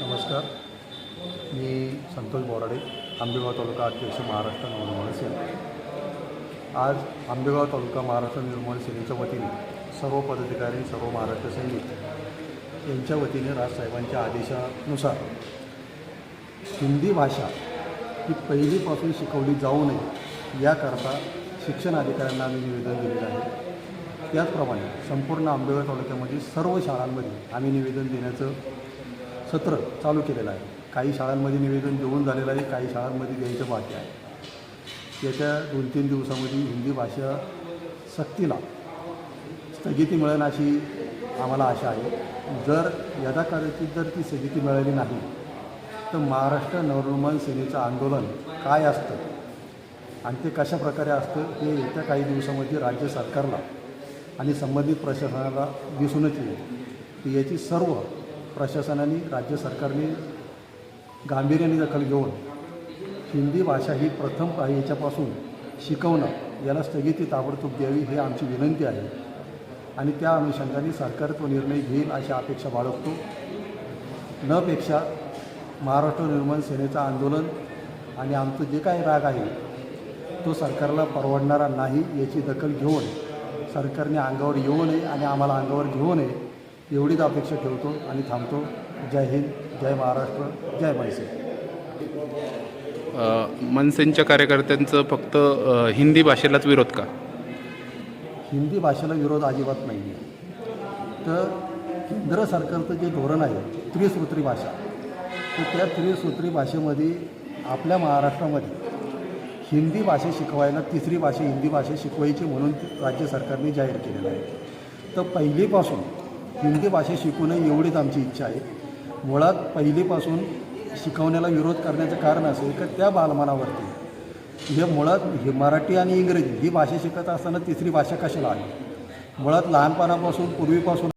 नमस्कार. मी संतोष बोराडे आंबेगाव तालुका अध्यक्ष महाराष्ट्र निर्मळ सेना. आज आंबेगाव तालुका महाराष्ट्र निर्मळ सेनेच्या वतीने सर्व पदाधिकारी सर्व महाराष्ट्र सैनिक यांच्या वतीने राजसाहेबांच्या आदेशानुसार हिंदी भाषा ही पहिलीपासून शिकवली जाऊ नये याकरता शिक्षण अधिकाऱ्यांना आम्ही निवेदन दिलेलं आहे. त्याचप्रमाणे संपूर्ण आंबेगाव तालुक्यामध्ये सर्व शाळांमध्ये आम्ही निवेदन देण्याचं सत्र चालू केलेलं आहे. काही शाळांमध्ये निवेदन देऊन झालेलं आहे काही शाळांमध्ये द्यायचं बाकी आहे. येत्या दोन तीन दिवसामध्ये हिंदी भाषा सक्तीला स्थगिती मिळेल अशी आम्हाला आशा आहे. जर यथाकाळाची जर ती स्थगिती मिळाली नाही तर महाराष्ट्र नवनिर्माण सेनेचं आंदोलन काय असतं आणि ते कशा प्रकारे असतं हे येत्या काही दिवसामध्ये राज्य सरकारला आणि संबंधित प्रशासनाला दिसूनच येईल. की याची सर्व प्रशासनाने राज्य सरकारने गांभीर्याने दखल घेऊन हिंदी भाषा ही प्रथम पा- याच्यापासून शिकवणं याला स्थगिती ताबडतोब द्यावी ही आमची विनंती आहे. आणि त्या अनुषंगाने सरकार तो निर्णय घेईल अशी अपेक्षा बाळगतो. नपेक्षा महाराष्ट्र निर्माण सेनेचं आंदोलन आणि आमचं जे काही राग आहे तो सरकारला परवडणारा नाही याची दखल घेऊन सरकारने अंगावर येऊ नये आणि आम्हाला अंगावर घेऊ नये एवढीच अपेक्षा ठेवतो आणि थांबतो. जय हिंद जय महाराष्ट्र जय मनसे अ, मनसेंच्या कार्यकर्त्यांचं फक्त हिंदी भाषेलाच विरोध का? हिंदी भाषेला विरोध अजिबात नाही आहे तर केंद्र सरकारचं जे धोरण आहे त्रिसूत्री भाषा तर त्या त्रिसूत्री भाषेमध्ये आपल्या महाराष्ट्रामध्ये हिंदी भाषा शिकवायला तिसरी भाषा हिंदी भाषा शिकवायची म्हणून राज्य सरकारने जाहीर केलेलं आहे. तर पहिलीपासून हिंदी भाषा शिकू नये एवढीच आमची इच्छा आहे. मुळात पहिलीपासून शिकवण्याला विरोध करण्याचं कारण असं आहे त्या बालमनावरती. हे मुळात हे मराठी आणि इंग्रजी ही भाषा शिकत असताना तिसरी भाषा कशाला आली? मुळात लहानपणापासून पूर्वीपासून